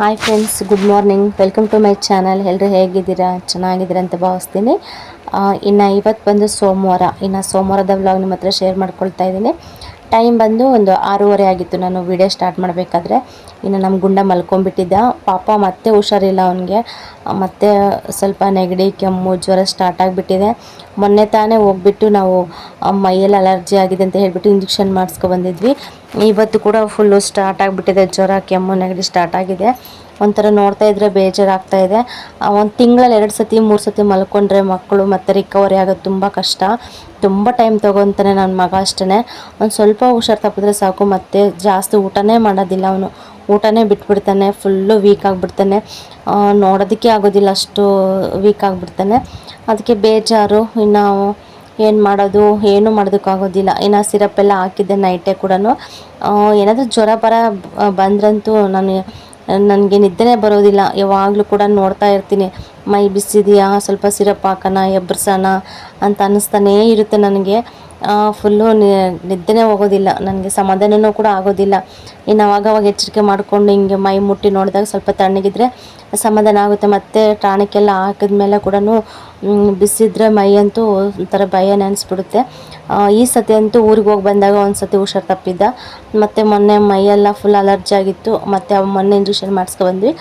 Hi friends good morning welcome to my channel ಎಲ್ಲರೂ ಹೇಗಿದ್ದೀರಾ? ಚೆನ್ನಾಗಿದ್ದೀರಾ ಅಂತ ಭಾವಿಸ್ತೀನಿ. ಇನ್ನು ಇವತ್ತು ಬಂದು ಸೋಮವಾರ. ಇನ್ನು ಸೋಮವಾರದ ವ್ಲಾಗ್ ನಿಮ್ಮ ಹತ್ರ ಶೇರ್ ಮಾಡ್ಕೊಳ್ತಾ ಇದ್ದೀನಿ. ಟೈಮ್ ಬಂದು ಒಂದು ಆರೂವರೆ ಆಗಿತ್ತು. ನಾನು ವಿಡಿಯೋ ಸ್ಟಾರ್ಟ್ ಮಾಡಬೇಕಾದ್ರೆ ಇನ್ನು ನಮ್ಮ ಗುಂಡ ಮಲ್ಕೊಂಡ್ಬಿಟ್ಟಿದ್ದ. ಪಾಪ ಮತ್ತೆ ಹುಷಾರಿಲ್ಲ ಅವನಿಗೆ. ಮತ್ತೆ ಸ್ವಲ್ಪ ನೆಗಡಿ, ಕೆಮ್ಮು, ಜ್ವರ ಸ್ಟಾರ್ಟ್ ಆಗಿಬಿಟ್ಟಿದೆ. ಮೊನ್ನೆ ತಾನೇ ಹೋಗ್ಬಿಟ್ಟು ನಾವು ಮೈಯಲ್ಲಿ ಅಲರ್ಜಿ ಆಗಿದೆ ಅಂತ ಹೇಳಿಬಿಟ್ಟು ಇಂಜೆಕ್ಷನ್ ಮಾಡಿಸ್ಕೊ ಬಂದಿದ್ವಿ. ಇವತ್ತು ಕೂಡ ಫುಲ್ಲು ಸ್ಟಾರ್ಟ್ ಆಗಿಬಿಟ್ಟಿದೆ. ಜ್ವರ, ಕೆಮ್ಮು, ನೆಗಡಿ ಸ್ಟಾರ್ಟ್ ಆಗಿದೆ. ಒಂಥರ ನೋಡ್ತಾ ಇದ್ರೆ ಬೇಜಾರಾಗ್ತಾ ಇದೆ. ಒಂದು ತಿಂಗಳಲ್ಲಿ ಎರಡು ಸತಿ, ಮೂರು ಸತಿ ಮಲ್ಕೊಂಡ್ರೆ ಮಕ್ಕಳು ಮತ್ತೆ ರಿಕವರಿ ಆಗೋದು ತುಂಬ ಕಷ್ಟ. ತುಂಬ ಟೈಮ್ ತೊಗೊತಾನೆ ನನ್ನ ಮಗ ಅಷ್ಟೇ ಒಂದು ಸ್ವಲ್ಪ ಹುಷಾರು ತಪ್ಪಿದ್ರೆ ಸಾಕು, ಮತ್ತೆ ಜಾಸ್ತಿ ಊಟನೇ ಮಾಡೋದಿಲ್ಲ ಅವನು. ಊಟನೇ ಬಿಟ್ಬಿಡ್ತಾನೆ ಫುಲ್ಲು ವೀಕ್ ಆಗಿಬಿಡ್ತಾನೆ. ನೋಡೋದಕ್ಕೆ ಆಗೋದಿಲ್ಲ, ಅಷ್ಟು ವೀಕ್ ಆಗಿಬಿಡ್ತಾನೆ. ಅದಕ್ಕೆ ಬೇಜಾರು, ಇನ್ನು ಏನು ಮಾಡೋದು, ಏನು ಮಾಡೋದಕ್ಕಾಗೋದಿಲ್ಲ ಇನ್ನು ಸಿರಪ್ ಎಲ್ಲ ಹಾಕಿದ್ದೆ ನೈಟೇ ಕೂಡ ಏನಾದರೂ ಜ್ವರ ಬರ, ಬಂದ್ರಂತೂ ನಾನು ನನಗೆ ನಿದ್ದೆನೇ ಬರೋದಿಲ್ಲ. ಯಾವಾಗಲೂ ಕೂಡ ನೋಡ್ತಾ ಇರ್ತೀನಿ. ಮೈ ಬಿಸಿದೆಯಾ? ಸ್ವಲ್ಪ ಸಿರಪ್ ಹಾಕೋಣ ಎಬ್ಬರ್ಸೋಣ ಅಂತ ಅನ್ನಿಸ್ತಾನೇ ಇರುತ್ತೆ ನನಗೆ. ಫುಲ್ಲು ನಿದ್ದೆನೇ ಹೋಗೋದಿಲ್ಲ. ನನಗೆ ಸಮಾಧಾನವೂ ಕೂಡ ಆಗೋದಿಲ್ಲ. ಇನ್ನು ಅವಾಗವಾಗ ಎಚ್ಚರಿಕೆ ಮಾಡಿಕೊಂಡು ಹಿಂಗೆ ಮೈ ಮುಟ್ಟಿ ನೋಡಿದಾಗ ಸ್ವಲ್ಪ ತಣ್ಣಗಿದ್ರೆ ಸಮಾಧಾನ ಆಗುತ್ತೆ. ಮತ್ತು ಟಾಣಿಕೆಲ್ಲ ಹಾಕಿದ್ಮೇಲೆ ಕೂಡ ಬಿಸಿದ್ರೆ ಮೈ ಅಂತೂ ಒಂಥರ ಭಯ ನೆನೆಸ್ಬಿಡುತ್ತೆ ಈ ಸತಿ ಅಂತೂ ಊರಿಗೆ ಹೋಗಿ ಬಂದಾಗ ಒಂದು ಸತಿ ಹುಷಾರು ತಪ್ಪಿದ್ದ. ಮತ್ತು ಮೊನ್ನೆ ಮೈಯೆಲ್ಲ ಫುಲ್ ಅಲರ್ಜಿ ಆಗಿತ್ತು. ಮತ್ತು ಮೊನ್ನೆ ಇಂಜೆಕ್ಷನ್ ಮಾಡಿಸ್ಕೊಬಂದ್ವಿ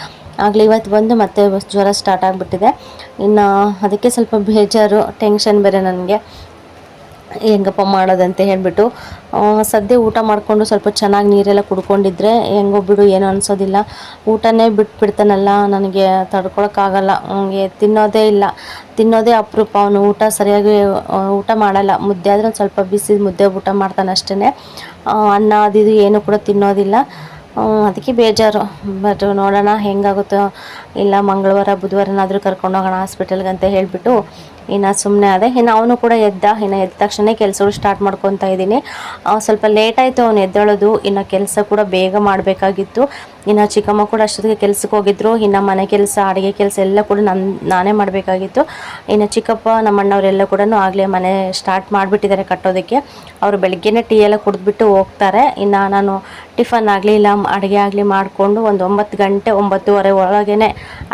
ಆಗಲೇ ಇವತ್ತು ಬಂದು ಮತ್ತೆ ಜ್ವರ ಸ್ಟಾರ್ಟ್ ಆಗಿಬಿಟ್ಟಿದೆ. ಇನ್ನು ಅದಕ್ಕೆ ಸ್ವಲ್ಪ ಬೇಜಾರು ಟೆನ್ಷನ್ ಬೇರೆ ನನಗೆ. ಹೆಂಗಪ್ಪ ಮಾಡೋದಂತ ಹೇಳ್ಬಿಟ್ಟು ಸದ್ಯ ಊಟ ಮಾಡಿಕೊಂಡು ಸ್ವಲ್ಪ ಚೆನ್ನಾಗಿ ನೀರೆಲ್ಲ ಕುಡ್ಕೊಂಡಿದ್ರೆ ಹೆಂಗೋ ಬಿಡು, ಏನೂ ಅನಿಸೋದಿಲ್ಲ. ಊಟನೇ ಬಿಟ್ಬಿಡ್ತಾನಲ್ಲ, ನನಗೆ ತಡ್ಕೊಳಕ್ಕಾಗಲ್ಲ, ಹಂಗೆ ತಿನ್ನೋದೇ ಇಲ್ಲ. ತಿನ್ನೋದೇ ಅಪರೂಪ, ಅವನು ಊಟ ಸರಿಯಾಗಿ ಊಟ ಮಾಡಲ್ಲ. ಮುದ್ದೆ ಆದರೆ ಸ್ವಲ್ಪ ಬಿಸಿ ಮುದ್ದೆ ಊಟ ಮಾಡ್ತಾನೆ ಅಷ್ಟೇ ಅನ್ನ ಅದು ಇದು ಏನೂ ಕೂಡ ತಿನ್ನೋದಿಲ್ಲ. ಅದಕ್ಕೆ ಬೇಜಾರು. ಬಟ್ ನೋಡೋಣ ಹೆಂಗಾಗುತ್ತೋ, ಇಲ್ಲ ಮಂಗಳವಾರ ಬುಧವಾರನಾದರೂ ಕರ್ಕೊಂಡು ಹೋಗೋಣ ಹಾಸ್ಪಿಟಲ್ಗೆ ಅಂತ ಹೇಳಿಬಿಟ್ಟು ಇನ್ನು ಸುಮ್ಮನೆ ಅದೇ. ಇನ್ನು ಅವನು ಕೂಡ ಎದ್ದ, ಇನ್ನು ಎದ್ದ ತಕ್ಷಣ ಕೆಲಸಗಳು ಸ್ಟಾರ್ಟ್ ಮಾಡ್ಕೊತಾ ಇದ್ದೀನಿ. ಸ್ವಲ್ಪ ಲೇಟ್ ಆಯಿತು, ಅವನು ಎದ್ದೇಳೋದು. ಇನ್ನು ಕೆಲಸ ಕೂಡ ಬೇಗ ಮಾಡಬೇಕಾಗಿತ್ತು. ಇನ್ನು ಚಿಕ್ಕಮ್ಮ ಕೂಡ ಅಷ್ಟೊತ್ತಿಗೆ ಕೆಲ್ಸಕ್ಕೆ ಹೋಗಿದ್ರು. ಇನ್ನು ಮನೆ ಕೆಲಸ, ಅಡುಗೆ ಕೆಲಸ ಎಲ್ಲ ಕೂಡ ನನ್ನ ನಾನೇ ಮಾಡಬೇಕಾಗಿತ್ತು. ಇನ್ನು ಚಿಕ್ಕಪ್ಪ ನಮ್ಮ ಅಣ್ಣವರೆಲ್ಲ ಕೂಡ ಆಗಲೇ ಮನೆ ಸ್ಟಾರ್ಟ್ ಮಾಡಿಬಿಟ್ಟಿದ್ದಾರೆ ಕಟ್ಟೋದಕ್ಕೆ. ಅವರು ಬೆಳಗ್ಗೆನೇ ಟೀ ಎಲ್ಲ ಕುಡಿದ್ಬಿಟ್ಟು ಹೋಗ್ತಾರೆ. ಇನ್ನು ನಾನು ಟಿಫನ್ ಆಗಲಿ ಇಲ್ಲ, ಅಡುಗೆ ಆಗಲಿ ಮಾಡಿಕೊಂಡು ಒಂದು ಒಂಬತ್ತು ಗಂಟೆ, ಒಂಬತ್ತುವರೆ ಒಳಗೇ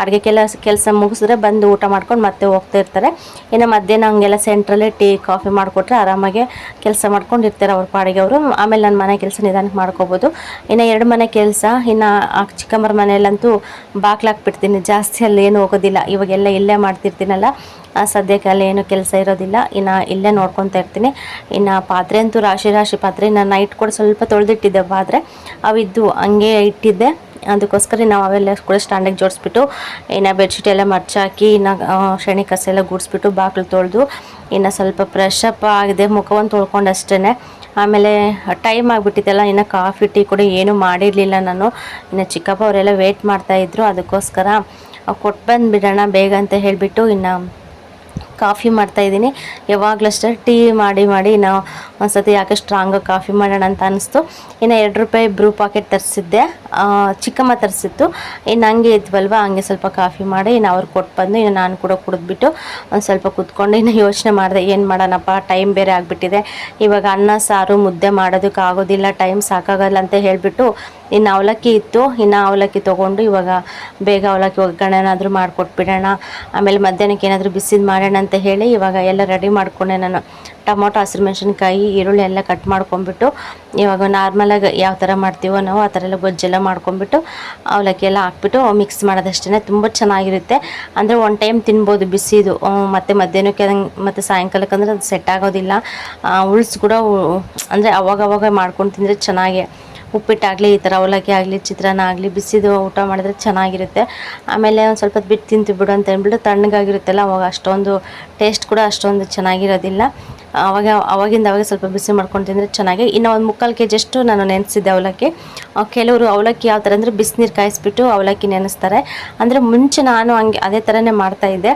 ಅಡುಗೆ ಕೆಲಸ ಕೆಲಸ ಮುಗಿಸಿದ್ರೆ ಬಂದು ಊಟ ಮಾಡ್ಕೊಂಡು ಮತ್ತೆ ಹೋಗ್ತಾ ಇರ್ತಾರೆ. ಇನ್ನು ಮಧ್ಯಾಹ್ನ ಹಂಗೆಲ್ಲ ಸೆಂಟ್ರಲ್ಲೇ ಟೀ, ಕಾಫಿ ಮಾಡಿಕೊಟ್ರೆ ಆರಾಮಾಗಿ ಕೆಲಸ ಮಾಡ್ಕೊಂಡು ಇರ್ತಾರೆ ಅವ್ರ ಪಾಡಿಗೆ ಅವರು. ಆಮೇಲೆ ನನ್ನ ಮನೆ ಕೆಲಸ ನಿಧಾನಕ್ಕೆ ಮಾಡ್ಕೋಬೋದು. ಇನ್ನು ಎರಡು ಮನೆ ಕೆಲಸ, ಇನ್ನು ಚಿಕ್ಕಮ್ಮರ ಮನೆಯಲ್ಲಂತೂ ಬಾಕ್ಲಾಕ್ಬಿಡ್ತೀನಿ ಜಾಸ್ತಿ ಅಲ್ಲಿ ಏನು ಹೋಗೋದಿಲ್ಲ. ಇವಾಗೆಲ್ಲ ಇಲ್ಲೇ ಮಾಡ್ತಿರ್ತೀನಲ್ಲ. ಆ, ಸದ್ಯಕ್ಕೆ ಅಲ್ಲಿ ಏನು ಕೆಲಸ ಇರೋದಿಲ್ಲ. ಇನ್ನು ಇಲ್ಲೇ ನೋಡ್ಕೊತಾ ಇರ್ತೀನಿ. ಇನ್ನು ಪಾತ್ರೆ ಅಂತೂ ರಾಶಿ ರಾಶಿ ಪಾತ್ರೆ. ನಾನು ನೈಟ್ ಕೂಡ ಸ್ವಲ್ಪ ತೊಳೆದಿಟ್ಟಿದ್ದೆ ಪಾತ್ರೆ. ಅವಿದ್ದು ಹಂಗೆ ಇಟ್ಟಿದ್ದೆ. ಅದಕ್ಕೋಸ್ಕರ ನಾವು ಅವೆಲ್ಲ ಕೂಡ ಸ್ಟ್ಯಾಂಡಿಗೆ ಜೋಡಿಸ್ಬಿಟ್ಟು ಇನ್ನು ಬೆಡ್ಶೀಟ್ ಎಲ್ಲ ಮರ್ಚಾಕಿ ಇನ್ನು ಸೆಣಿ ಕಸ ಎಲ್ಲ ಗುಡಿಸ್ಬಿಟ್ಟು ಬಾಗಿಲು ತೊಳೆದು ಇನ್ನು ಸ್ವಲ್ಪ ಫ್ರೆಶ್ ಅಪ್ ಆಗಿದೆ. ಮುಖವನ್ನು ತೊಳ್ಕೊಂಡು ಅಷ್ಟೇ ಆಮೇಲೆ ಟೈಮ್ ಆಗಿಬಿಟ್ಟಿದ್ದೆಲ್ಲ ಇನ್ನು ಕಾಫಿ, ಟೀ ಕೂಡ ಏನೂ ಮಾಡಿರಲಿಲ್ಲ ನಾನು. ಇನ್ನು ಚಿಕ್ಕಪ್ಪ ಅವರೆಲ್ಲ ವೇಟ್ ಮಾಡ್ತಾಯಿದ್ರು ಅದಕ್ಕೋಸ್ಕರ ಕೊಟ್ಟು ಬಂದುಬಿಡೋಣ ಬೇಗ ಅಂತ ಹೇಳಿಬಿಟ್ಟು ಇನ್ನು ಕಾಫಿ ಮಾಡ್ತಾ ಇದ್ದೀನಿ. ಯಾವಾಗಲೂ ಅಷ್ಟೇ, ಟೀ ಮಾಡಿ ಮಾಡಿ ನಾವು ಒಂದ್ಸತಿ ಯಾಕೆ ಸ್ಟ್ರಾಂಗಾಗಿ ಕಾಫಿ ಮಾಡೋಣ ಅಂತ ಅನಿಸ್ತು. ಇನ್ನು ಎರಡು ರೂಪಾಯಿ ಬ್ರೂ ಪಾಕೆಟ್ ತರಿಸಿದ್ದೆ. ಚಿಕ್ಕಮ್ಮ ತರಿಸಿತ್ತು. ಇನ್ನು ಹಂಗೆ ಇದ್ವಲ್ವ, ಹಂಗೆ ಸ್ವಲ್ಪ ಕಾಫಿ ಮಾಡಿ ಇನ್ನು ಅವ್ರು ಕೊಟ್ಟು ಬಂದು ಇನ್ನು ನಾನು ಕೂಡ ಕುಡಿದ್ಬಿಟ್ಟು ಒಂದು ಸ್ವಲ್ಪ ಕುತ್ಕೊಂಡು ಇನ್ನು ಯೋಚನೆ ಮಾಡಿದೆ, ಏನು ಮಾಡೋಣಪ್ಪ ಟೈಮ್ ಬೇರೆ ಆಗಿಬಿಟ್ಟಿದೆ. ಇವಾಗ ಅನ್ನ, ಸಾರು, ಮುದ್ದೆ ಮಾಡೋದಕ್ಕೆ ಆಗೋದಿಲ್ಲ ಟೈಮ್ ಸಾಕಾಗಲ್ಲ ಅಂತ ಹೇಳಿಬಿಟ್ಟು ಇನ್ನು ಅವಲಕ್ಕಿ ಇತ್ತು, ಇನ್ನು ಅವಲಕ್ಕಿ ತೊಗೊಂಡು ಇವಾಗ ಬೇಗ ಅವಲಕ್ಕಿ ಒಗ್ಗರಣೆ ಏನಾದರೂ ಮಾಡಿಕೊಟ್ಬಿಡೋಣ. ಆಮೇಲೆ ಮಧ್ಯಾಹ್ನಕ್ಕೆ ಏನಾದರೂ ಬಿಸಿದು ಮಾಡೋಣ ಅಂತ ಹೇಳಿ ಇವಾಗ ಎಲ್ಲ ರೆಡಿ ಮಾಡ್ಕೊಂಡೆ ನಾನು. ಟೊಮೊಟೊ, ಹಸಿರು ಮೆಣಸಿನ್ಕಾಯಿ, ಈರುಳ್ಳಿ ಎಲ್ಲ ಕಟ್ ಮಾಡ್ಕೊಂಬಿಟ್ಟು ಇವಾಗ ನಾರ್ಮಲಾಗಿ ಯಾವ ಥರ ಮಾಡ್ತೀವೋ ನಾವು ಆ ಥರ ಎಲ್ಲ ಗೊಜ್ಜೆಲ್ಲ ಮಾಡ್ಕೊಂಬಿಟ್ಟು ಅವಲಕ್ಕಿ ಎಲ್ಲ ಹಾಕ್ಬಿಟ್ಟು ಮಿಕ್ಸ್ ಮಾಡೋದಷ್ಟೇ ತುಂಬ ಚೆನ್ನಾಗಿರುತ್ತೆ. ಅಂದರೆ ಒನ್ ಟೈಮ್ ತಿನ್ಬೋದು ಬಿಸಿದು. ಮತ್ತು ಮಧ್ಯಾಹ್ನಕ್ಕೆ ಮತ್ತು ಸಾಯಂಕಾಲಕ್ಕೆ ಅಂದರೆ ಅದು ಸೆಟ್ ಆಗೋದಿಲ್ಲ. ಉಳ್ಸ್ ಕೂಡ ಅಂದರೆ ಅವಾಗವಾಗ ಅವಾಗ ಮಾಡ್ಕೊಂಡು ತಿಂದರೆ ಚೆನ್ನಾಗೆ ಉಪ್ಪಿಟ್ಟಾಗಲಿ, ಈ ಥರ ಅವಲಕ್ಕಿ ಆಗಲಿ, ಚಿತ್ರಾನ್ನ ಆಗಲಿ, ಬಿಸಿದು ಊಟ ಮಾಡಿದ್ರೆ ಚೆನ್ನಾಗಿರುತ್ತೆ. ಆಮೇಲೆ ಒಂದು ಸ್ವಲ್ಪ ಬಿಟ್ಟು ತಿಂತೀವಿ ಬಿಡು ಅಂತ ಹೇಳ್ಬಿಟ್ಟು ತಣ್ಣಗಾಗಿರುತ್ತಲ್ಲ, ಅವಾಗ ಅಷ್ಟೊಂದು ಟೇಸ್ಟ್ ಕೂಡ ಅಷ್ಟೊಂದು ಚೆನ್ನಾಗಿರೋದಿಲ್ಲ. ಅವಾಗ, ಅವಾಗಿಂದ ಅವಾಗ ಸ್ವಲ್ಪ ಬಿಸಿ ಮಾಡ್ಕೊಂಡು ತಿಂದರೆ ಚೆನ್ನಾಗಿ. ಇನ್ನು ಒಂದು ಮುಕ್ಕಾಲು ಕೆ ಜಿಯಷ್ಟು ನಾನು ನೆನೆಸಿದ್ದೆ ಅವಲಕ್ಕಿ. ಕೆಲವರು ಅವಲಕ್ಕಿ ಯಾವ ಥರ ಅಂದರೆ ಬಿಸಿನೀರು ಕಾಯಿಸ್ಬಿಟ್ಟು ಅವಲಕ್ಕಿ ನೆನೆಸ್ತಾರೆ. ಅಂದರೆ ಮುಂಚೆ ನಾನು ಹಂಗೆ ಅದೇ ಥರನೇ ಮಾಡ್ತಾಯಿದ್ದೆ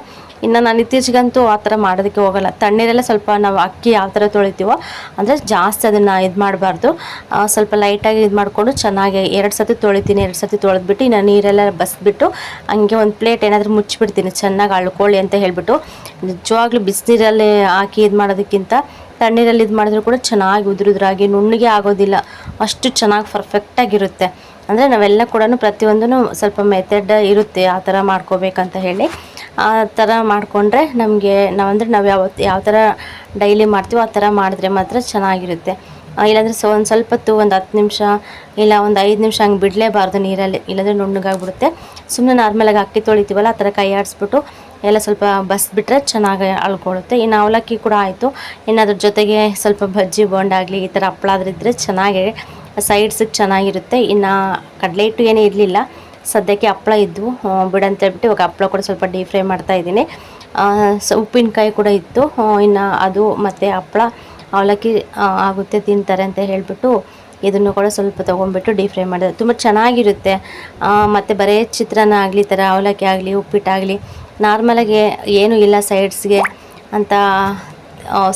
ಇನ್ನು ನಾನು ಇತ್ತೀಚೆಗಂತೂ ಆ ಥರ ಮಾಡೋದಕ್ಕೆ ಹೋಗಲ್ಲ. ತಣ್ಣೀರೆಲ್ಲ ಸ್ವಲ್ಪ ನಾವು ಅಕ್ಕಿ ಯಾವ ಥರ ತೊಳಿತೀವೋ ಅಂದರೆ ಜಾಸ್ತಿ ಅದನ್ನು ಇದು ಮಾಡಬಾರ್ದು. ಸ್ವಲ್ಪ ಲೈಟಾಗಿ ಇದು ಮಾಡಿಕೊಂಡು ಚೆನ್ನಾಗಿ ಎರಡು ಸತಿ ತೊಳಿತೀನಿ, ಎರಡು ಸತಿ ತೊಳೆದ್ಬಿಟ್ಟು ಇನ್ನು ನೀರೆಲ್ಲ ಬಸ್ಬಿಟ್ಟು ಹಂಗೆ ಒಂದು ಪ್ಲೇಟ್ ಏನಾದರೂ ಮುಚ್ಚಿಬಿಡ್ತೀನಿ, ಚೆನ್ನಾಗಿ ಅಳ್ಕೊಳ್ಳಿ ಅಂತ ಹೇಳಿಬಿಟ್ಟು. ನಿಜವಾಗ್ಲೂ ಬಿಸಿನೀರಲ್ಲಿ ಹಾಕಿ ಇದು ಮಾಡೋದಕ್ಕಿಂತ ತಣ್ಣೀರಲ್ಲಿ ಇದು ಮಾಡಿದ್ರು ಕೂಡ ಚೆನ್ನಾಗಿ ಉದುರುದ್ರಾಗಿ ನುಣ್ಣಗೆ ಆಗೋದಿಲ್ಲ. ಅಷ್ಟು ಚೆನ್ನಾಗಿ ಪರ್ಫೆಕ್ಟಾಗಿರುತ್ತೆ ಅಂದರೆ ನಾವೆಲ್ಲ ಕೂಡ ಪ್ರತಿಯೊಂದೂ ಸ್ವಲ್ಪ ಮೆಥಡ್ ಇರುತ್ತೆ, ಆ ಥರ ಮಾಡ್ಕೋಬೇಕಂತ ಹೇಳಿ. ಆ ಥರ ಮಾಡಿಕೊಂಡ್ರೆ ನಮಗೆ ನಾವಂದರೆ ನಾವು ಯಾವ ಯಾವ ಥರ ಡೈಲಿ ಮಾಡ್ತೀವೋ ಆ ಥರ ಮಾಡಿದ್ರೆ ಮಾತ್ರ ಚೆನ್ನಾಗಿರುತ್ತೆ. ಇಲ್ಲಾಂದರೆ ಸೊ, ಒಂದು ಸ್ವಲ್ಪ ಹೊತ್ತು ಒಂದು ಹತ್ತು ನಿಮಿಷ ಇಲ್ಲ ಒಂದು ಐದು ನಿಮಿಷ ಹಂಗೆ ಬಿಡಲೇಬಾರ್ದು ನೀರಲ್ಲಿ, ಇಲ್ಲಾಂದರೆ ನುಣ್ಣಗಾಗ್ಬಿಡುತ್ತೆ. ಸುಮ್ಮನೆ ನಾರ್ಮಲಾಗಿ ಅಕ್ಕಿ ತೊಳಿತೀವಲ್ಲ, ಆ ಥರ ಕೈ ಆಡಿಸ್ಬಿಟ್ಟು ಎಲ್ಲ ಸ್ವಲ್ಪ ಬಸ್ಬಿಟ್ರೆ ಚೆನ್ನಾಗಿ ಅಳ್ಕೊಳ್ಳುತ್ತೆ ಇನ್ನು ಅವಲಕ್ಕಿ ಕೂಡ ಆಯಿತು. ಇನ್ನು ಅದ್ರ ಜೊತೆಗೆ ಸ್ವಲ್ಪ ಬಜ್ಜಿ ಬೋಂಡಾಗಲಿ ಈ ಥರ ಆದ್ರೆ ಇದ್ದರೆ ಚೆನ್ನಾಗಿ ಸೈಡ್ಸಿಗೆ ಚೆನ್ನಾಗಿರುತ್ತೆ. ಇನ್ನು ಕಡಲೆ ಹಿಟ್ಟು ಏನೂ ಇರಲಿಲ್ಲ. ಸದ್ಯಕ್ಕೆ ಹಪ್ಪಳ ಇದ್ವು. ಬಿಡಂತೇಳ್ಬಿಟ್ಟು ಇವಾಗ ಹಪ್ಪಳ ಕೂಡ ಸ್ವಲ್ಪ ಡೀಪ್ ಫ್ರೈ ಮಾಡ್ತಾ ಇದ್ದೀನಿ. ಉಪ್ಪಿನಕಾಯಿ ಕೂಡ ಇತ್ತು. ಇನ್ನು ಅದು ಮತ್ತು ಹಪ್ಪಳ ಅವಲಕ್ಕಿ ಆಗುತ್ತೆ ತಿಂತಾರೆ ಅಂತ ಹೇಳಿಬಿಟ್ಟು ಇದನ್ನು ಕೂಡ ಸ್ವಲ್ಪ ತೊಗೊಂಡ್ಬಿಟ್ಟು ಡೀಪ್ ಫ್ರೈ ಮಾಡಿದೆ. ತುಂಬ ಚೆನ್ನಾಗಿರುತ್ತೆ. ಮತ್ತು ಬರೀ ಚಿತ್ರಾನ್ನ ಆಗಲಿ ಥರ ಅವಲಕ್ಕಿ ಆಗಲಿ, ಉಪ್ಪಿಟ್ಟಾಗಲಿ ನಾರ್ಮಲಾಗಿ ಏನೂ ಇಲ್ಲ ಸೈಡ್ಸ್ಗೆ ಅಂತ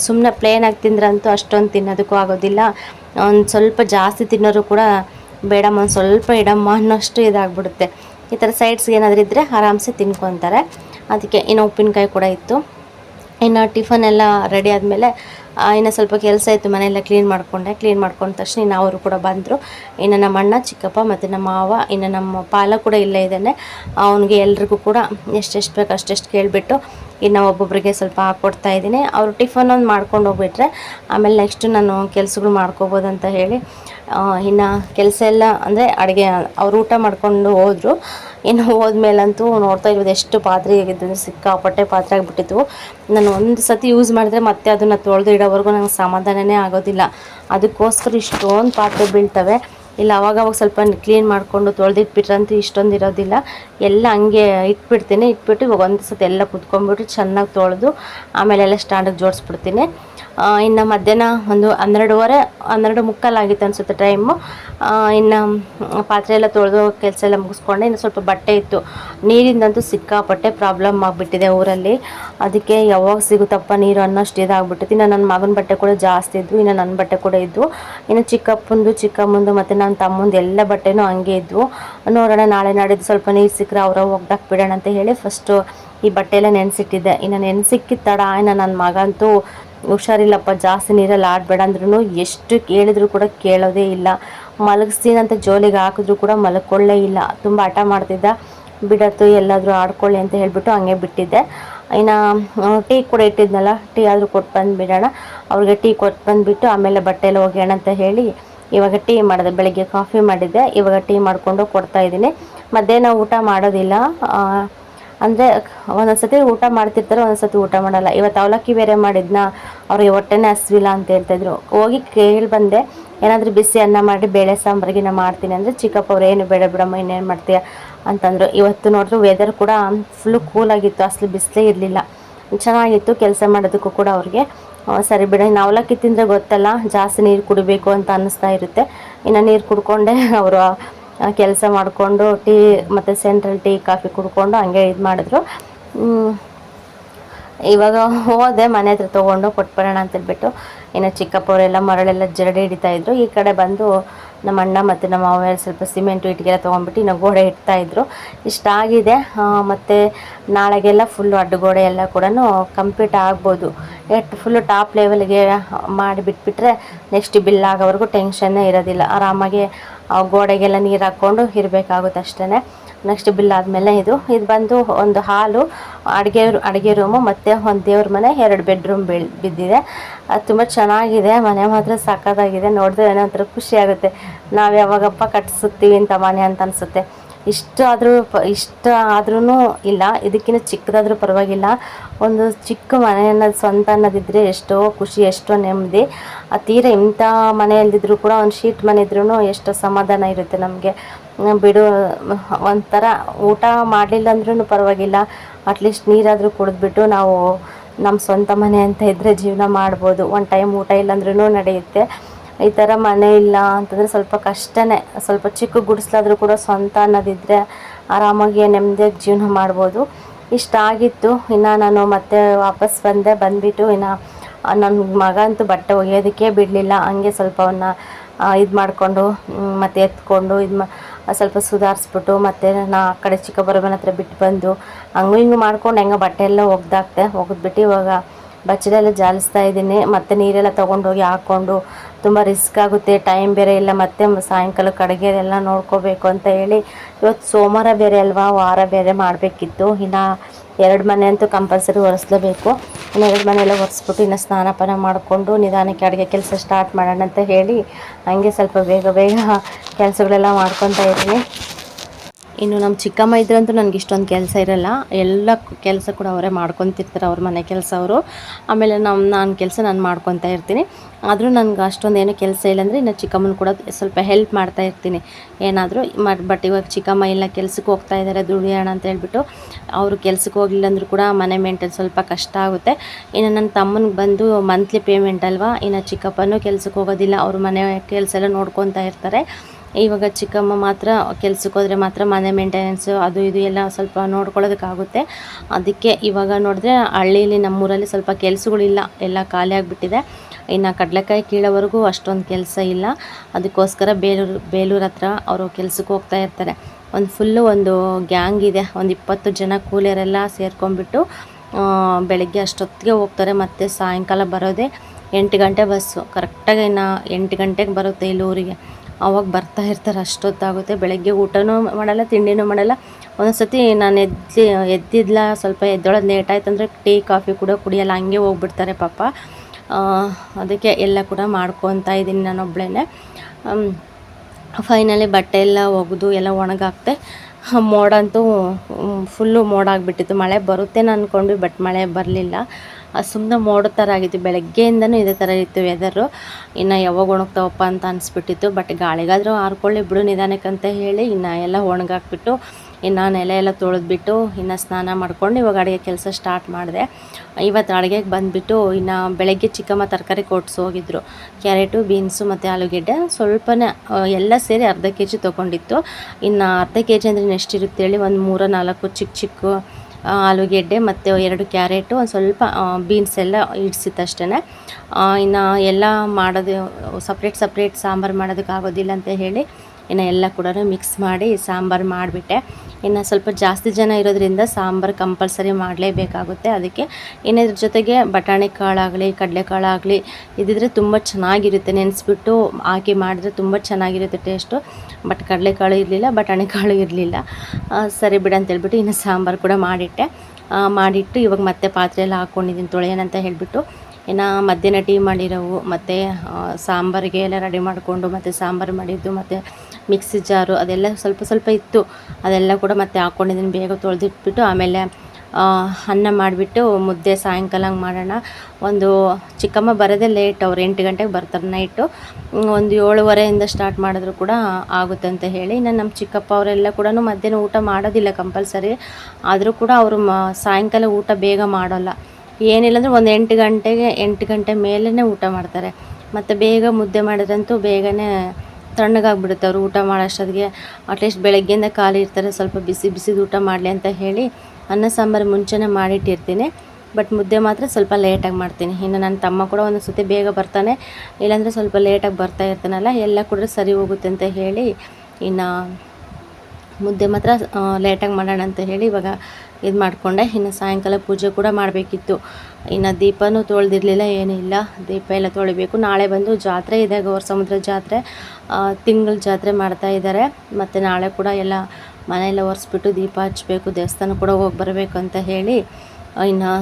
ಸುಮ್ಮನೆ ಪ್ಲೇನಾಗಿ ತಿಂದ್ರಂತೂ ಅಷ್ಟೊಂದು ತಿನ್ನೋದಕ್ಕೂ ಆಗೋದಿಲ್ಲ. ಒಂದು ಸ್ವಲ್ಪ ಜಾಸ್ತಿ ತಿನ್ನೋರು ಕೂಡ ಬೇಡಮ್ಮ, ಒಂದು ಸ್ವಲ್ಪ ಇಡಮ್ಮ ಅನ್ನೋಷ್ಟು ಇದಾಗ್ಬಿಡುತ್ತೆ. ಈ ಥರ ಸೈಡ್ಸ್ಗೆ ಏನಾದರೂ ಇದ್ದರೆ ಆರಾಮ್ಸೆ ತಿನ್ಕೊತಾರೆ. ಅದಕ್ಕೆ ಇನ್ನು ಉಪ್ಪಿನಕಾಯಿ ಕೂಡ ಇತ್ತು. ಇನ್ನು ಟಿಫನ್ ಎಲ್ಲ ರೆಡಿ ಆದಮೇಲೆ ಇನ್ನು ಸ್ವಲ್ಪ ಕೆಲಸ ಇತ್ತು ಮನೆಯೆಲ್ಲ ಕ್ಲೀನ್ ಮಾಡಿಕೊಂಡೆ. ಕ್ಲೀನ್ ಮಾಡ್ಕೊಂಡ ತಕ್ಷಣ ಇನ್ನು ಅವರು ಕೂಡ ಬಂದರು. ಇನ್ನು ನಮ್ಮ ಅಣ್ಣ ಚಿಕ್ಕಪ್ಪ ಮತ್ತು ನಮ್ಮ ಮಾವ, ಇನ್ನು ನಮ್ಮ ಪಾಲ ಕೂಡ ಇಲ್ಲೇ ಇದ್ದಾನೆ. ಅವನಿಗೆ ಎಲ್ರಿಗೂ ಕೂಡ ಎಷ್ಟೆಷ್ಟು ಬೇಕು ಅಷ್ಟೆಷ್ಟು ಕೇಳಿಬಿಟ್ಟು ಇನ್ನು ಒಬ್ಬೊಬ್ಬರಿಗೆ ಸ್ವಲ್ಪ ಹಾಕ್ಕೊಡ್ತಾ ಇದ್ದೀನಿ. ಅವರು ಟಿಫನ್ ಒಂದು ಮಾಡ್ಕೊಂಡು ಹೋಗ್ಬಿಟ್ರೆ, ಆಮೇಲೆ ನೆಕ್ಸ್ಟು ನಾನು ಕೆಲಸಗಳು ಮಾಡ್ಕೋಬೋದು ಅಂತ ಹೇಳಿ ಇನ್ನು ಕೆಲಸ ಎಲ್ಲ ಅಂದರೆ ಅಡುಗೆ, ಅವ್ರು ಊಟ ಮಾಡ್ಕೊಂಡು ಹೋದರು. ಇನ್ನು ಹೋದ್ಮೇಲಂತೂ ನೋಡ್ತಾ ಇರೋದು ಎಷ್ಟು ಪಾತ್ರೆ ಆಗಿದ್ದು, ಸಿಕ್ಕಾಪಟ್ಟೆ ಪಾತ್ರೆ ಆಗಿಬಿಟ್ಟಿತ್ತು. ನಾನು ಒಂದು ಸತಿ ಯೂಸ್ ಮಾಡಿದ್ರೆ ಮತ್ತೆ ಅದನ್ನು ತೊಳೆದು ಇಡೋವರೆಗೂ ನಂಗೆ ಸಮಾಧಾನನೇ ಆಗೋದಿಲ್ಲ. ಅದಕ್ಕೋಸ್ಕರ ಇಷ್ಟೊಂದು ಪಾತ್ರೆ ಬೀಳ್ತವೆ. ಇಲ್ಲ, ಅವಾಗವಾಗ ಸ್ವಲ್ಪ ಕ್ಲೀನ್ ಮಾಡಿಕೊಂಡು ತೊಳೆದಿಟ್ಬಿಟ್ರಂತೂ ಇಷ್ಟೊಂದು ಇರೋದಿಲ್ಲ. ಎಲ್ಲ ಹಂಗೆ ಇಟ್ಬಿಡ್ತೀನಿ. ಇಟ್ಬಿಟ್ಟು ಇವಾಗ ಒಂದು ಸತಿ ಎಲ್ಲ ಕುತ್ಕೊಂಡ್ಬಿಟ್ಟು ಚೆನ್ನಾಗಿ ತೊಳೆದು ಆಮೇಲೆ ಎಲ್ಲ ಸ್ಟ್ಯಾಂಡಿಗೆ ಜೋಡಿಸ್ಬಿಡ್ತೀನಿ. ಇನ್ನು ಮಧ್ಯಾಹ್ನ ಒಂದು ಹನ್ನೆರಡುವರೆ, ಹನ್ನೆರಡು ಮುಕ್ಕಾಲಾಗಿತ್ತು ಅನಿಸುತ್ತೆ ಟೈಮು ಇನ್ನು ಪಾತ್ರೆ ಎಲ್ಲ ತೊಳೆದು ಕೆಲಸ ಎಲ್ಲ ಮುಗಿಸ್ಕೊಂಡೆ, ಇನ್ನು ಸ್ವಲ್ಪ ಬಟ್ಟೆ ಇತ್ತು. ನೀರಿಂದಂತೂ ಸಿಕ್ಕಾಪಟ್ಟೆ ಪ್ರಾಬ್ಲಮ್ ಆಗಿಬಿಟ್ಟಿದೆ ಊರಲ್ಲಿ. ಅದಕ್ಕೆ ಯಾವಾಗ ಸಿಗುತ್ತಪ್ಪ ನೀರು ಅನ್ನೋಷ್ಟು ಇದಾಗ್ಬಿಟ್ಟಿತ್ತು. ಇನ್ನು ನನ್ನ ಮಗನ ಬಟ್ಟೆ ಕೂಡ ಜಾಸ್ತಿ ಇದ್ವು, ಇನ್ನು ನನ್ನ ಬಟ್ಟೆ ಕೂಡ ಇದ್ವು. ಇನ್ನು ಚಿಕ್ಕಪ್ಪಂದು, ಚಿಕ್ಕಮ್ಮಂದು ಮತ್ತು ನನ್ನ ತಮ್ಮಂದು ಎಲ್ಲ ಬಟ್ಟೆನೂ ಹಂಗೆ ಇದ್ವು. ನೋಡೋಣ, ನಾಳೆ ನಾಡಿದ್ದು ಸ್ವಲ್ಪ ನೀರು ಸಿಕ್ಕರೆ ಅವರ ಒಗ್ದಾಕ್ ಬಿಡೋಣ ಅಂತ ಹೇಳಿ ಫಸ್ಟು ಈ ಬಟ್ಟೆ ಎಲ್ಲ ನೆನೆಸಿಟ್ಟಿದ್ದೆ. ಇನ್ನು ನೆನೆಸಿಕ್ಕಿದ ತಡ, ಇನ್ನು ನನ್ನ ಮಗ ಅಂತೂ ಹುಷಾರಿಲ್ಲಪ್ಪ, ಜಾಸ್ತಿ ನೀರಲ್ಲಿ ಆಡಬೇಡ ಅಂದ್ರೂ ಎಷ್ಟು ಕೇಳಿದ್ರು ಕೂಡ ಕೇಳೋದೇ ಇಲ್ಲ. ಮಲಗಿಸ್ತೀನಂತ ಜೋಲಿಗೆ ಹಾಕಿದ್ರು ಕೂಡ ಮಲ್ಕೊಳ್ಳೇ ಇಲ್ಲ. ತುಂಬ ಹಠ ಮಾಡ್ತಿದ್ದ. ಬಿಡತ್ತು, ಎಲ್ಲಾದರೂ ಆಡ್ಕೊಳ್ಳಿ ಅಂತ ಹೇಳಿಬಿಟ್ಟು ಹಂಗೆ ಬಿಟ್ಟಿದ್ದೆ. ಇನ್ನು ಟೀ ಕೂಡ ಇಟ್ಟಿದ್ನಲ್ಲ, ಟೀ ಆದರೂ ಕೊಟ್ಟು ಬಂದು ಬಿಡೋಣ ಅವ್ರಿಗೆ ಟೀ ಕೊಟ್ಟು ಬಂದುಬಿಟ್ಟು ಆಮೇಲೆ ಬಟ್ಟೆ ಹೋಗೋಣ ಅಂತ ಹೇಳಿ ಇವಾಗ ಟೀ ಮಾಡಿದೆ. ಬೆಳಗ್ಗೆ ಕಾಫಿ ಮಾಡಿದ್ದೆ. ಇವಾಗ ಟೀ ಮಾಡಿಕೊಂಡು ಕೊಡ್ತಾ ಇದ್ದೀನಿ. ಮಧ್ಯಾಹ್ನ ಊಟ ಮಾಡೋದಿಲ್ಲ. ಅಂದರೆ ಒಂದೊಂದ್ಸತಿ ಊಟ ಮಾಡ್ತಿರ್ತಾರೆ, ಒಂದೊಂದ್ಸತಿ ಊಟ ಮಾಡಲ್ಲ. ಇವತ್ತು ಅವಲಕ್ಕಿ ಬೇರೆ ಮಾಡಿದ್ನ, ಅವ್ರಿಗೆ ಹೊಟ್ಟೆನೇ ಹಸ್ವಿಲ್ಲ ಅಂತ ಹೇಳ್ತಾಯಿದ್ರು ಹೋಗಿ ಕೇಳಿ ಬಂದೆ, ಏನಾದರೂ ಬಿಸಿ ಅನ್ನ ಮಾಡಿ, ಬೇಳೆ ಸಾಂಬಾರಿಗೆ ನಾ ಮಾಡ್ತೀನಿ ಅಂದರೆ, ಚಿಕ್ಕಪ್ಪ ಅವ್ರು, ಏನು ಬೇಡ ಬಿಡಮ್ಮ, ಇನ್ನೇನು ಮಾಡ್ತೀಯ? ಅಂತಂದರು. ಇವತ್ತು ನೋಡಿದ್ರು ವೆದರ್ ಕೂಡ ಫುಲ್ಲು ಕೂಲಾಗಿತ್ತು ಅಸಲು ಬಿಸಿಲೇ ಇರಲಿಲ್ಲ. ಚೆನ್ನಾಗಿತ್ತು, ಕೆಲಸ ಮಾಡೋದಕ್ಕೂ ಕೂಡ ಅವ್ರಿಗೆ. ಸರಿ ಬಿಡ, ಇನ್ನು ಅವಲಕ್ಕಿ ತಿಂದರೆ ಗೊತ್ತಲ್ಲ, ಜಾಸ್ತಿ ನೀರು ಕುಡಿಬೇಕು ಅಂತ ಅನ್ನಿಸ್ತಾ ಇರುತ್ತೆ. ಇನ್ನು ನೀರು ಕುಡ್ಕೊಂಡೆ, ಅವರು ಕೆಲಸ ಮಾಡಿಕೊಂಡು ಟೀ, ಮತ್ತು ಸೆಂಟ್ರಲ್ ಟೀ, ಕಾಫಿ ಕುಡ್ಕೊಂಡು ಹಂಗೆ ಇದು ಮಾಡಿದ್ರು. ಇವಾಗ ಹೋದೆ, ಮನೆ ಹತ್ರ ತೊಗೊಂಡು ಕೊಟ್ಬರೋಣ ಅಂತೇಳ್ಬಿಟ್ಟು. ಇನ್ನು ಚಿಕ್ಕಪ್ಪವರೆಲ್ಲ ಮರಳೆಲ್ಲ ಜರಡಿ ಹಿಡಿತಾ ಇದ್ರು. ಈ ಕಡೆ ಬಂದು ನಮ್ಮ ಅಣ್ಣ ಮತ್ತು ನಮ್ಮ ಮಾವ ಸ್ವಲ್ಪ ಸಿಮೆಂಟು ಇಟ್ಟಿಗೆಲ್ಲ ತೊಗೊಂಡ್ಬಿಟ್ಟು ಇನ್ನು ಗೋಡೆ ಇಡ್ತಾ ಇದ್ರು. ಇಷ್ಟಾಗಿದೆ ಮತ್ತು ನಾಳೆಗೆಲ್ಲ ಫುಲ್ಲು ಅಡ್ಡಗೋಡೆ ಎಲ್ಲ ಕೂಡ ಕಂಪ್ಲೀಟ್ ಆಗ್ಬೋದು. ಎಟ್ ಫುಲ್ಲು ಟಾಪ್ ಲೆವೆಲ್ಗೆ ಮಾಡಿಬಿಟ್ಬಿಟ್ರೆ ನೆಕ್ಸ್ಟ್ ಬಿಲ್ ಆಗೋವರೆಗೂ ಟೆನ್ಷನ್ನೇ ಇರೋದಿಲ್ಲ. ಆರಾಮಾಗಿ ಗೋಡೆಗೆಲ್ಲ ನೀರು ಹಾಕ್ಕೊಂಡು ಇರಬೇಕಾಗುತ್ತೆ ಅಷ್ಟೇ ನೆಕ್ಸ್ಟ್ ಬಿಲ್ ಆದಮೇಲೆ ಇದು. ಇದು ಬಂದು ಒಂದು ಹಾಲು, ಅಡುಗೆ ಅಡುಗೆ ರೂಮು ಮತ್ತು ಒಂದು ದೇವ್ರ ಮನೆ, ಎರಡು ಬೆಡ್ರೂಮ್ ಬೀಳ್, ಬಿದ್ದಿದೆ. ಅದು ತುಂಬ ಚೆನ್ನಾಗಿದೆ. ಮನೆ ಮಾತ್ರ ಸಕ್ಕತ್ತಾಗಿದೆ ನೋಡಿದ್ರೆ ಏನೋ ಒಂಥರ ಖುಷಿ ಆಗುತ್ತೆ. ನಾವು ಯಾವಾಗಪ್ಪ ಕಟ್ಸುತ್ತೀವಿ ಇಂಥ ಮನೆ ಅಂತ ಅನಿಸುತ್ತೆ. ಇಷ್ಟು ಆದರೂ ಇಷ್ಟ ಆದ್ರೂ ಇಲ್ಲ ಇದಕ್ಕಿಂತ ಚಿಕ್ಕದಾದರೂ ಪರವಾಗಿಲ್ಲ. ಒಂದು ಚಿಕ್ಕ ಮನೆ ಅನ್ನೋದು ಸ್ವಂತ ಅನ್ನೋದಿದ್ದರೆ ಎಷ್ಟೋ ಖುಷಿ, ಎಷ್ಟೋ ನೆಮ್ಮದಿ. ಆ ತೀರ ಇಂಥ ಮನೆಯಲ್ಲಿದ್ದರೂ ಕೂಡ ಒಂದು ಶೀಟ್ ಮನೆ ಇದ್ರೂ ಎಷ್ಟೋ ಸಮಾಧಾನ ಇರುತ್ತೆ ನಮಗೆ. ಬಿಡು, ಒಂಥರ ಊಟ ಮಾಡಲಿಲ್ಲ ಅಂದ್ರೂ ಪರವಾಗಿಲ್ಲ. ಅಟ್ಲೀಸ್ಟ್ ನೀರಾದರೂ ಕುಡಿದ್ಬಿಟ್ಟು ನಾವು ನಮ್ಮ ಸ್ವಂತ ಮನೆ ಅಂತ ಇದ್ದರೆ ಜೀವನ ಮಾಡ್ಬೋದು. ಒಂದು ಟೈಮ್ ಊಟ ಇಲ್ಲ ಅಂದ್ರೂ ನಡೆಯುತ್ತೆ. ಈ ಥರ ಮನೆ ಇಲ್ಲ ಅಂತಂದರೆ ಸ್ವಲ್ಪ ಕಷ್ಟನೇ. ಸ್ವಲ್ಪ ಚಿಕ್ಕ ಗುಡಿಸ್ಲಾದ್ರೂ ಕೂಡ ಸ್ವಂತ ಅನ್ನೋದಿದ್ದರೆ ಆರಾಮಾಗಿ ನೆಮ್ಮದಿಯಾಗಿ ಜೀವನ ಮಾಡ್ಬೋದು. ಇಷ್ಟ ಆಗಿತ್ತು. ಇನ್ನು ನಾನು ಮತ್ತೆ ವಾಪಸ್ ಬಂದೆ, ಬಂದುಬಿಟ್ಟು ಇನ್ನು ನನ್ನ ಮಗ ಅಂತೂ ಬಟ್ಟೆ ಒಗೆಯೋದಕ್ಕೆ ಬಿಡಲಿಲ್ಲ. ಹಂಗೆ ಸ್ವಲ್ಪ ಅವನ್ನ ಇದು ಮಾಡಿಕೊಂಡು ಮತ್ತೆ ಎತ್ಕೊಂಡು, ಇದು ಮಾ ಸ್ವಲ್ಪ ಸುಧಾರಿಸ್ಬಿಟ್ಟು ಮತ್ತು ನಾ ಆ ಕಡೆ ಚಿಕ್ಕ ಮನೆ ಹತ್ರ ಬಿಟ್ಟು ಬಂದು, ಹಂಗೂ ಹಿಂಗೂ ಮಾಡ್ಕೊಂಡು ಹೆಂಗೆ ಬಟ್ಟೆ ಎಲ್ಲ ಒಗ್ದಾಕ್ತೆ. ಒಗೆದ್ಬಿಟ್ಟು ಇವಾಗ ಬಚ್ಚಲೆಲ್ಲ ಜಾಲಿಸ್ತಾ ಇದ್ದೀನಿ. ಮತ್ತೆ ನೀರೆಲ್ಲ ತೊಗೊಂಡೋಗಿ ಹಾಕ್ಕೊಂಡು ತುಂಬ ರಿಸ್ಕ್ ಆಗುತ್ತೆ. ಟೈಮ್ ಬೇರೆ ಇಲ್ಲ. ಮತ್ತೆ ಸಾಯಂಕಾಲಕ್ಕೆ ಕಡೆಗೆ ಎಲ್ಲ ನೋಡ್ಕೋಬೇಕು ಅಂತ ಹೇಳಿ ಇವತ್ತು ಸೋಮವಾರ ಬೇರೆ ಅಲ್ವಾ? ವಾರ ಬೇರೆ ಮಾಡಬೇಕಿತ್ತು. ಇನ್ನು ಎರಡು ಮನೆ ಅಂತೂ ಕಂಪಲ್ಸರಿ ಒರೆಸ್ಲೇಬೇಕು. ಇನ್ನು ಎರಡು ಮನೆಯೆಲ್ಲ ಒರೆಸ್ಬಿಟ್ಟು ಇನ್ನು ಸ್ನಾನಪಾನ ಮಾಡಿಕೊಂಡು ನಿಧಾನಕ್ಕೆ ಅಡುಗೆ ಕೆಲಸ ಸ್ಟಾರ್ಟ್ ಮಾಡೋಣ ಅಂತ ಹೇಳಿ ಹಂಗೆ ಸ್ವಲ್ಪ ಬೇಗ ಬೇಗ ಕೆಲಸಗಳೆಲ್ಲ ಮಾಡ್ಕೊತಾ ಇದ್ದೀನಿ. ಇನ್ನು ನಮ್ಮ ಚಿಕ್ಕಮ್ಮ ಇದ್ರಂತೂ ನನಗೆ ಇಷ್ಟೊಂದು ಕೆಲಸ ಇರಲ್ಲ. ಎಲ್ಲ ಕೆಲಸ ಕೂಡ ಅವರೇ ಮಾಡ್ಕೊತಿರ್ತಾರೆ ಅವ್ರ ಮನೆ ಕೆಲಸ ಅವರು. ಆಮೇಲೆ ನಮ್ಮ ನಾನು ಕೆಲಸ ನಾನು ಮಾಡ್ಕೊತಾ ಇರ್ತೀನಿ. ಆದರೂ ನನಗೆ ಅಷ್ಟೊಂದು ಏನೂ ಕೆಲಸ ಇಲ್ಲ ಅಂದರೆ ಇನ್ನು ಚಿಕ್ಕಮ್ಮನ ಕೂಡ ಸ್ವಲ್ಪ ಹೆಲ್ಪ್ ಮಾಡ್ತಾ ಇರ್ತೀನಿ. ಏನಾದರೂ ಮಾಡಿ ಬಟ್ ಇವಾಗ ಚಿಕ್ಕಮ್ಮ ಎಲ್ಲ ಕೆಲಸಕ್ಕೆ ಹೋಗ್ತಾ ಇದ್ದಾರೆ, ದುಡಿಯೋಣ ಅಂತ ಹೇಳ್ಬಿಟ್ಟು ಅವರು ಕೆಲಸಕ್ಕೆ ಹೋಗಲಿಲ್ಲ ಅಂದರೂ ಕೂಡ ಮನೆ ಮೇಂಟೈನ್ ಸ್ವಲ್ಪ ಕಷ್ಟ ಆಗುತ್ತೆ. ಇನ್ನು ನನ್ನ ತಮ್ಮನಿಗೆ ಬಂದು ಮಂತ್ಲಿ ಪೇಮೆಂಟ್ ಅಲ್ವಾ? ಇನ್ನು ಚಿಕ್ಕಪ್ಪನೂ ಕೆಲಸಕ್ಕೆ ಹೋಗೋದಿಲ್ಲ, ಅವ್ರ ಮನೆ ಕೆಲಸ ಎಲ್ಲ ನೋಡ್ಕೊತಾ ಇರ್ತಾರೆ. ಇವಾಗ ಚಿಕ್ಕಮ್ಮ ಮಾತ್ರ ಕೆಲ್ಸಕ್ಕೆ ಹೋದರೆ ಮಾತ್ರ ಮನೆ ಮೇಂಟೆನೆನ್ಸು ಅದು ಇದು ಎಲ್ಲ ಸ್ವಲ್ಪ ನೋಡ್ಕೊಳ್ಳೋದಕ್ಕಾಗುತ್ತೆ. ಅದಕ್ಕೆ ಇವಾಗ ನೋಡಿದ್ರೆ ಹಳ್ಳೀಲಿ ನಮ್ಮೂರಲ್ಲಿ ಸ್ವಲ್ಪ ಕೆಲಸಗಳಿಲ್ಲ, ಎಲ್ಲ ಖಾಲಿ ಆಗಿಬಿಟ್ಟಿದೆ. ಇನ್ನು ಕಡಲೆಕಾಯಿ ಕೀಳೋವರೆಗೂ ಅಷ್ಟೊಂದು ಕೆಲಸ ಇಲ್ಲ. ಅದಕ್ಕೋಸ್ಕರ ಬೇಲೂರು ಬೇಲೂರು ಹತ್ರ ಅವರು ಕೆಲ್ಸಕ್ಕೆ ಹೋಗ್ತಾ ಇರ್ತಾರೆ. ಒಂದು ಫುಲ್ಲು ಒಂದು ಗ್ಯಾಂಗ್ ಇದೆ. ಒಂದು ಇಪ್ಪತ್ತು ಜನ ಕೂಲಿಯರೆಲ್ಲ ಸೇರ್ಕೊಂಡ್ಬಿಟ್ಟು ಬೆಳಗ್ಗೆ ಅಷ್ಟೊತ್ತಿಗೆ ಹೋಗ್ತಾರೆ. ಮತ್ತು ಸಾಯಂಕಾಲ ಬರೋದೇ ಎಂಟು ಗಂಟೆ ಬಸ್ಸು. ಕರೆಕ್ಟಾಗಿ ಇನ್ನು ಎಂಟು ಗಂಟೆಗೆ ಬರುತ್ತೆ ಇಲ್ಲಿ ಊರಿಗೆ. ಅವಾಗ ಬರ್ತಾ ಇರ್ತಾರೆ, ಅಷ್ಟೊತ್ತಾಗುತ್ತೆ. ಬೆಳಗ್ಗೆ ಊಟನೂ ಮಾಡಲ್ಲ, ತಿಂಡಿನೂ ಮಾಡಲ್ಲ. ಒಂದೊಂದು ಸತಿ ನಾನು ಎದ್ದು, ಎದ್ದಿದ್ಲ, ಸ್ವಲ್ಪ ಎದ್ದೊಳೋದು ಲೇಟ್ ಆಯ್ತು ಅಂದರೆ ಟೀ, ಕಾಫಿ ಕೂಡ ಕುಡಿಯಲ್ಲ. ಹಂಗೆ ಹೋಗ್ಬಿಡ್ತಾರೆ ಪಾಪ. ಅದಕ್ಕೆ ಎಲ್ಲ ಕೂಡ ಮಾಡ್ಕೊತಾ ಇದ್ದೀನಿ ನಾನೊಬ್ಳೇ ಫೈನಲಿ ಬಟ್ಟೆ ಎಲ್ಲ ಒಗೆದು ಎಲ್ಲ ಒಣಗಾಕ್ತೆ. ಮೋಡ ಅಂತೂ ಫುಲ್ಲು ಮೋಡ ಆಗಿಬಿಟ್ಟಿತ್ತು. ಮಳೆ ಬರುತ್ತೆ ಅಂದ್ಕೊಂಡ್ವಿ ಬಟ್ ಮಳೆ ಬರಲಿಲ್ಲ. ಸುಮ್ಮನೆ ಮೋಡ ಥರ ಆಗಿತ್ತು. ಬೆಳಗ್ಗೆಯಿಂದನೂ ಇದೇ ಥರ ಇತ್ತು ವೆದರು ಇನ್ನು ಯಾವಾಗ ಒಣಗ್ತಾವಪ್ಪ ಅಂತ ಅನಿಸ್ಬಿಟ್ಟಿತ್ತು. ಬಟ್ ಗಾಳಿಗಾದರೂ ಹಾರ್ಕೊಳ್ಳಿ ಬಿಡು ನಿಧಾನಕ್ಕಂತ ಹೇಳಿ, ಇನ್ನು ಎಲ್ಲ ಒಣಗಾಕ್ಬಿಟ್ಟು, ಇನ್ನು ನೆಲ ಎಲ್ಲ ತೊಳೆದ್ಬಿಟ್ಟು, ಇನ್ನು ಸ್ನಾನ ಮಾಡ್ಕೊಂಡು ಇವಾಗ ಅಡುಗೆ ಕೆಲಸ ಸ್ಟಾರ್ಟ್ ಮಾಡಿದೆ. ಇವತ್ತು ಅಡುಗೆಗೆ ಬಂದುಬಿಟ್ಟು ಇನ್ನು ಬೆಳಗ್ಗೆ ಚಿಕ್ಕಮ್ಮ ತರಕಾರಿ ಕೊಟ್ಸಿ ಹೋಗಿದ್ರು. ಕ್ಯಾರೆಟು, ಬೀನ್ಸು ಮತ್ತು ಆಲೂಗೆಡ್ಡೆ ಸ್ವಲ್ಪನೇ ಎಲ್ಲ ಸೇರಿ ಅರ್ಧ ಕೆ ಜಿ ತೊಗೊಂಡಿತ್ತು. ಇನ್ನು ಅರ್ಧ ಕೆ ಜಿ ಅಂದರೆ ಎಷ್ಟಿರುತ್ತೆ ಹೇಳಿ ಒಂದು ಮೂರು ನಾಲ್ಕು ಚಿಕ್ಕ ಚಿಕ್ಕ ಆಲೂಗೆಡ್ಡೆ ಮತ್ತು ಎರಡು ಕ್ಯಾರೆಟು, ಒಂದು ಸ್ವಲ್ಪ ಬೀನ್ಸ್ ಎಲ್ಲ ಇಡ್ಸಿತ್ತಷ್ಟೇ ಇನ್ನು ಎಲ್ಲ ಮಾಡೋದು ಸಪ್ರೇಟ್ ಸಪ್ರೇಟ್ ಸಾಂಬಾರು ಮಾಡೋದಕ್ಕಾಗೋದಿಲ್ಲ ಅಂತ ಹೇಳಿ ಇನ್ನು ಎಲ್ಲ ಕೂಡ ಮಿಕ್ಸ್ ಮಾಡಿ ಸಾಂಬಾರು ಮಾಡಿಬಿಟ್ಟೆ. ಇನ್ನು ಸ್ವಲ್ಪ ಜಾಸ್ತಿ ಜನ ಇರೋದ್ರಿಂದ ಸಾಂಬಾರು ಕಂಪಲ್ಸರಿ ಮಾಡಲೇಬೇಕಾಗುತ್ತೆ. ಅದಕ್ಕೆ ಇನ್ನಿದ್ರ ಜೊತೆಗೆ ಬಟಾಣಿ ಕಾಳಾಗಲಿ ಕಡಲೆಕಾಳಾಗಲಿ ಇದ್ದಿದ್ರೆ ತುಂಬ ಚೆನ್ನಾಗಿರುತ್ತೆ. ನೆನೆಸ್ಬಿಟ್ಟು ಹಾಕಿ ಮಾಡಿದ್ರೆ ತುಂಬ ಚೆನ್ನಾಗಿರುತ್ತೆ ಟೇಸ್ಟು. ಬಟ್ ಕಡಲೆಕಾಳು ಇರಲಿಲ್ಲ, ಬಟಾಣಿ ಕಾಳು ಇರಲಿಲ್ಲ. ಸರಿ ಬಿಡು ಅಂತೇಳ್ಬಿಟ್ಟು ಇನ್ನು ಸಾಂಬಾರು ಕೂಡ ಮಾಡಿಟ್ಟೆ. ಮಾಡಿಟ್ಟು ಇವಾಗ ಮತ್ತೆ ಪಾತ್ರೆಯಲ್ಲಿ ಹಾಕ್ಕೊಂಡಿದ್ದೀನಿ ತೊಳೆಯೋಣಂತ ಹೇಳಿಬಿಟ್ಟು. ಇನ್ನು ಮಧ್ಯಾಹ್ನ ಟೀ ಮಾಡಿರೋವು, ಮತ್ತು ಸಾಂಬಾರಿಗೆ ಎಲ್ಲ ರೆಡಿ ಮಾಡಿಕೊಂಡು, ಮತ್ತು ಸಾಂಬಾರು ಮಾಡಿದ್ದು, ಮತ್ತು ಮಿಕ್ಸಿ ಜಾರು ಅದೆಲ್ಲ ಸ್ವಲ್ಪ ಸ್ವಲ್ಪ ಇತ್ತು. ಅದೆಲ್ಲ ಕೂಡ ಮತ್ತೆ ಹಾಕ್ಕೊಂಡಿದ್ದೀನಿ ಬೇಗ ತೊಳೆದಿಟ್ಬಿಟ್ಟು ಆಮೇಲೆ ಅನ್ನ ಮಾಡಿಬಿಟ್ಟು ಮುದ್ದೆ ಸಾಯಂಕಾಲ ಹಂಗೆ ಮಾಡೋಣ. ಒಂದು ಚಿಕ್ಕಮ್ಮ ಬರೋದೇ ಲೇಟ್ ಅವ್ರು ಎಂಟು ಗಂಟೆಗೆ ಬರ್ತಾರೆ ನೈಟು ಒಂದು ಏಳುವರೆಯಿಂದ ಸ್ಟಾರ್ಟ್ ಮಾಡಿದ್ರು ಕೂಡ ಆಗುತ್ತೆ ಅಂತ ಹೇಳಿ. ಇನ್ನು ನಮ್ಮ ಚಿಕ್ಕಪ್ಪ ಅವರೆಲ್ಲ ಕೂಡ ಮಧ್ಯಾಹ್ನ ಊಟ ಮಾಡೋದಿಲ್ಲ ಕಂಪಲ್ಸರಿ ಆದರೂ ಕೂಡ ಅವರು ಮ, ಸಾಯಂಕಾಲ ಊಟ ಬೇಗ ಮಾಡೋಲ್ಲ. ಏನಿಲ್ಲ ಅಂದರೆ ಒಂದು ಎಂಟು ಗಂಟೆಗೆ, ಎಂಟು ಗಂಟೆ ಮೇಲೇ ಊಟ ಮಾಡ್ತಾರೆ. ಮತ್ತು ಬೇಗ ಮುದ್ದೆ ಮಾಡಿದ್ರಂತೂ ಬೇಗನೆ ತಣ್ಣಗಾಗ್ಬಿಡುತ್ತೆ. ಅವರು ಊಟ ಮಾಡೋಷ್ಟೊತ್ತಿಗೆ ಅಟ್ಲೀಸ್ಟ್ ಬೆಳಗ್ಗೆಯಿಂದ ಖಾಲಿ ಇರ್ತಾರೆ. ಸ್ವಲ್ಪ ಬಿಸಿ ಬಿಸಿದು ಊಟ ಮಾಡಲಿ ಅಂತ ಹೇಳಿ ಅನ್ನ ಸಾಂಬಾರು ಮುಂಚೆನೇ ಮಾಡಿಟ್ಟಿರ್ತೀನಿ. ಬಟ್ ಮುದ್ದೆ ಮಾತ್ರ ಸ್ವಲ್ಪ ಲೇಟಾಗಿ ಮಾಡ್ತೀನಿ. ಇನ್ನು ನನ್ನ ತಮ್ಮ ಕೂಡ ಒಂದು ಸತಿ ಬೇಗ ಬರ್ತಾನೆ. ಇಲ್ಲಾಂದರೆ ಸ್ವಲ್ಪ ಲೇಟಾಗಿ ಬರ್ತಾ ಇರ್ತಾನಲ್ಲ, ಎಲ್ಲ ಕೂಡ ಸರಿ ಹೋಗುತ್ತೆ ಅಂತ ಹೇಳಿ ಇನ್ನು ಮುದ್ದೆ ಮಾತ್ರ ಲೇಟಾಗಿ ಮಾಡೋಣ ಅಂತ ಹೇಳಿ ಇವಾಗ ಇದು ಮಾಡಿಕೊಂಡೆ. ಇನ್ನು ಸಾಯಂಕಾಲ ಪೂಜೆ ಕೂಡ ಮಾಡಬೇಕಿತ್ತು. ಇನ್ನು ದೀಪನೂ ತೊಳೆದಿರಲಿಲ್ಲ ಏನಿಲ್ಲ ದೀಪ ಎಲ್ಲ ತೊಳಿಬೇಕು. ನಾಳೆ ಬಂದು ಜಾತ್ರೆ ಇದೆ ಗೌರ ಸಮುದ್ರ ಜಾತ್ರೆ ತಿಂಗಳ ಜಾತ್ರೆ ಮಾಡ್ತಾ ಇದ್ದಾರೆ ಮತ್ತು ನಾಳೆ ಕೂಡ ಎಲ್ಲ ಮನೆಯೆಲ್ಲ ಒರೆಸ್ಬಿಟ್ಟು ದೀಪ ಹಚ್ಚಬೇಕು ದೇವಸ್ಥಾನ ಕೂಡ ಹೋಗಿ ಬರಬೇಕು ಅಂತ ಹೇಳಿ ಇನ್ನು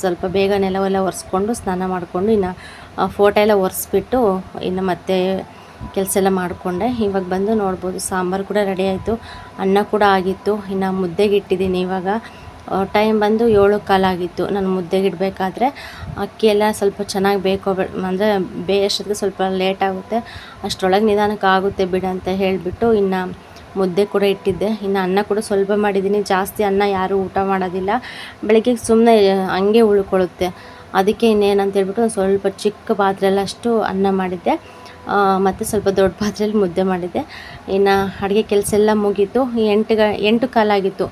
ಸ್ವಲ್ಪ ಬೇಗ ನೆಲವೆಲ್ಲ ಒರೆಸ್ಕೊಂಡು ಸ್ನಾನ ಮಾಡಿಕೊಂಡು ಇನ್ನು ಫೋಟೋ ಎಲ್ಲ ಒರೆಸ್ಬಿಟ್ಟು ಇನ್ನು ಮತ್ತೆ ಕೆಲಸ ಎಲ್ಲ ಮಾಡಿಕೊಂಡೆ. ಇವಾಗ ಬಂದು ನೋಡ್ಬೋದು, ಸಾಂಬಾರು ಕೂಡ ರೆಡಿ ಆಯಿತು. ಅನ್ನ ಕೂಡ ಆಗಿತ್ತು. ಇನ್ನು ಮುದ್ದೆಗೆ ಇಟ್ಟಿದ್ದೀನಿ ಇವಾಗ. ಟೈಮ್ ಬಂದು ಏಳು ಕಾಲಾಗಿತ್ತು ನಾನು ಮುದ್ದೆಗೆ ಇಡಬೇಕಾದ್ರೆ ಅಕ್ಕಿ ಎಲ್ಲ ಸ್ವಲ್ಪ ಚೆನ್ನಾಗಿ ಬೇಕೋ ಅಂದರೆ ಬೇಯಷ್ಟೊತ್ತಿಗೆ ಸ್ವಲ್ಪ ಲೇಟ್ ಆಗುತ್ತೆ. ಅಷ್ಟರೊಳಗೆ ನಿಧಾನಕ್ಕೆ ಆಗುತ್ತೆ ಬಿಡು ಅಂತ ಹೇಳಿಬಿಟ್ಟು ಇನ್ನು ಮುದ್ದೆ ಕೂಡ ಇಟ್ಟಿದ್ದೆ. ಇನ್ನು ಅನ್ನ ಕೂಡ ಸ್ವಲ್ಪ ಮಾಡಿದ್ದೀನಿ. ಜಾಸ್ತಿ ಅನ್ನ ಯಾರೂ ಊಟ ಮಾಡೋದಿಲ್ಲ. ಬೆಳಗ್ಗೆ ಸುಮ್ಮನೆ ಹಂಗೆ ಉಳ್ಕೊಳ್ಳುತ್ತೆ. ಅದಕ್ಕೆ ಇನ್ನೇನಂತ ಹೇಳ್ಬಿಟ್ಟು ಸ್ವಲ್ಪ ಚಿಕ್ಕ ಪಾತ್ರೆಯಲ್ಲಷ್ಟು ಅನ್ನ ಮಾಡಿದ್ದೆ. ಮತ್ತು ಸ್ವಲ್ಪ ದೊಡ್ಡ ಪಾತ್ರೆಯಲ್ಲಿ ಮುದ್ದೆ ಮಾಡಿದ್ದೆ. ಇನ್ನು ಅಡುಗೆ ಕೆಲಸ ಎಲ್ಲ ಮುಗೀತು. ಎಂಟು ಗ, ಎಂಟು ಕಾಲಾಗಿತ್ತು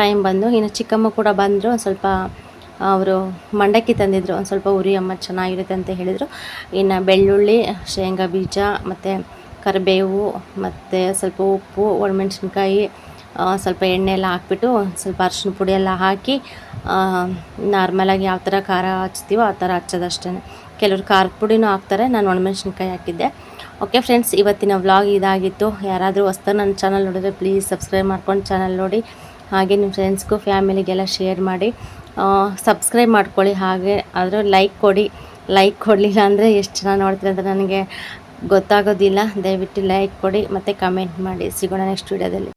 ಟೈಮ್ ಬಂದು. ಇನ್ನು ಚಿಕ್ಕಮ್ಮ ಕೂಡ ಬಂದರು. ಒಂದು ಸ್ವಲ್ಪ ಅವರು ಮಂಡಕ್ಕಿ ತಂದಿದ್ರು. ಒಂದು ಸ್ವಲ್ಪ ಉರಿ ಅಮ್ಮ ಚೆನ್ನಾಗಿರುತ್ತೆ ಅಂತ ಹೇಳಿದರು. ಇನ್ನು ಬೆಳ್ಳುಳ್ಳಿ, ಶೇಂಗಾ ಬೀಜ, ಮತ್ತು ಕರಿಬೇವು, ಮತ್ತು ಸ್ವಲ್ಪ ಉಪ್ಪು, ಒಣಮೆಣ್ಸಿನ್ಕಾಯಿ ಸ್ವಲ್ಪ ಎಣ್ಣೆ ಎಲ್ಲ ಹಾಕ್ಬಿಟ್ಟು ಸ್ವಲ್ಪ ಅರಿಶಿನ ಪುಡಿ ಎಲ್ಲ ಹಾಕಿ ನಾರ್ಮಲಾಗಿ ಯಾವ ಥರ ಖಾರ ಹಚ್ತೀವೋ ಆ ಥರ ಹಚ್ಚೋದಷ್ಟೇ ಕೆಲವ್ರು ಖಾರದ ಪುಡಿನೂ ಹಾಕ್ತಾರೆ, ನಾನು ಒಣಮೆಣ್ಸಿನ್ಕಾಯಿ ಹಾಕಿದ್ದೆ. ಓಕೆ ಫ್ರೆಂಡ್ಸ್ ಇವತ್ತಿನ ವ್ಲಾಗ್ ಇದಾಗಿತ್ತು. ಯಾರಾದರೂ ಹೊಸ್ತು ನನ್ನ ಚಾನಲ್ ನೋಡಿದ್ರೆ ಪ್ಲೀಸ್ ಸಬ್ಸ್ಕ್ರೈಬ್ ಮಾಡ್ಕೊಂಡು ಚಾನಲ್ ನೋಡಿ. ಹಾಗೆ ನಿಮ್ಮ ಫ್ರೆಂಡ್ಸ್ಗೂ ಫ್ಯಾಮಿಲಿಗೆಲ್ಲ ಶೇರ್ ಮಾಡಿ. ಸಬ್ಸ್ಕ್ರೈಬ್ ಮಾಡ್ಕೊಳ್ಳಿ. ಹಾಗೆ ಆದರೂ ಲೈಕ್ ಕೊಡಿ. ಲೈಕ್ ಕೊಡಲಿಲ್ಲ ಅಂದರೆ ಎಷ್ಟು ಜನ ನೋಡ್ತೀರ ಅಂತ ನನಗೆ ಗೊತ್ತಾಗೋದಿಲ್ಲ. ದಯವಿಟ್ಟು ಲೈಕ್ ಕೊಡಿ ಮತ್ತು ಕಮೆಂಟ್ ಮಾಡಿ. ಸಿಗೋಣ ನೆಕ್ಸ್ಟ್ ವೀಡಿಯೋದಲ್ಲಿ